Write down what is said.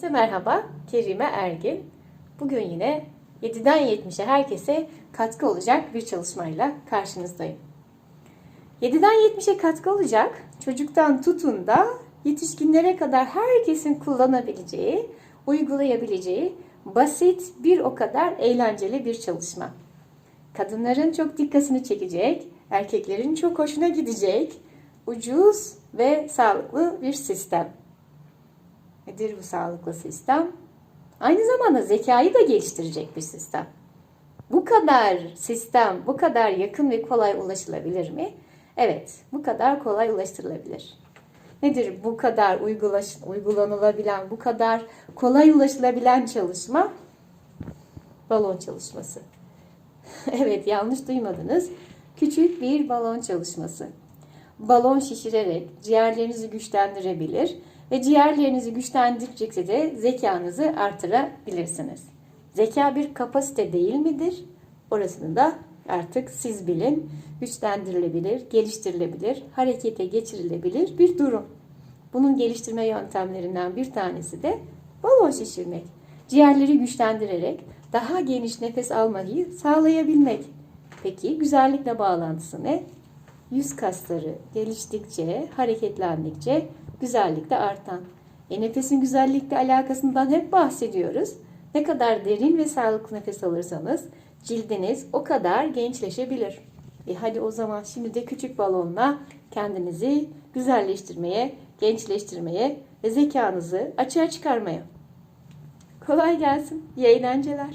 Herkese merhaba, Kerime Ergin. Bugün yine 7'den 70'e herkese katkı olacak bir çalışmayla karşınızdayım. 7'den 70'e katkı olacak, çocuktan tutun da yetişkinlere kadar herkesin kullanabileceği, uygulayabileceği basit bir o kadar eğlenceli bir çalışma. Kadınların çok dikkatini çekecek, erkeklerin çok hoşuna gidecek, ucuz ve sağlıklı bir sistem. Nedir bu sağlıklı sistem? Aynı zamanda zekayı da geliştirecek bir sistem. Bu kadar sistem, bu kadar yakın ve kolay ulaşılabilir mi? Evet, bu kadar kolay ulaştırılabilir. Nedir bu kadar uygulaş, uygulanılabilen, bu kadar kolay ulaşılabilen çalışma? Balon çalışması. evet, yanlış duymadınız. Küçük bir balon çalışması. Balon şişirerek ciğerlerinizi güçlendirebilir ve ciğerlerinizi güçlendirdikçe de zekanızı artırabilirsiniz. Zeka bir kapasite değil midir? Orasını da artık siz bilin. Güçlendirilebilir, geliştirilebilir, harekete geçirilebilir bir durum. Bunun geliştirme yöntemlerinden bir tanesi de balon şişirmek. Ciğerleri güçlendirerek daha geniş nefes almayı sağlayabilmek. Peki güzellikle bağlantısı ne? Yüz kasları geliştikçe, hareketlendikçe güzellik de artan. E nefesin güzellikle alakasından hep bahsediyoruz. Ne kadar derin ve sağlıklı nefes alırsanız cildiniz o kadar gençleşebilir. E hadi o zaman şimdi de küçük balonla kendinizi güzelleştirmeye, gençleştirmeye ve zekanızı açığa çıkarmaya. Kolay gelsin. İyi eğlenceler.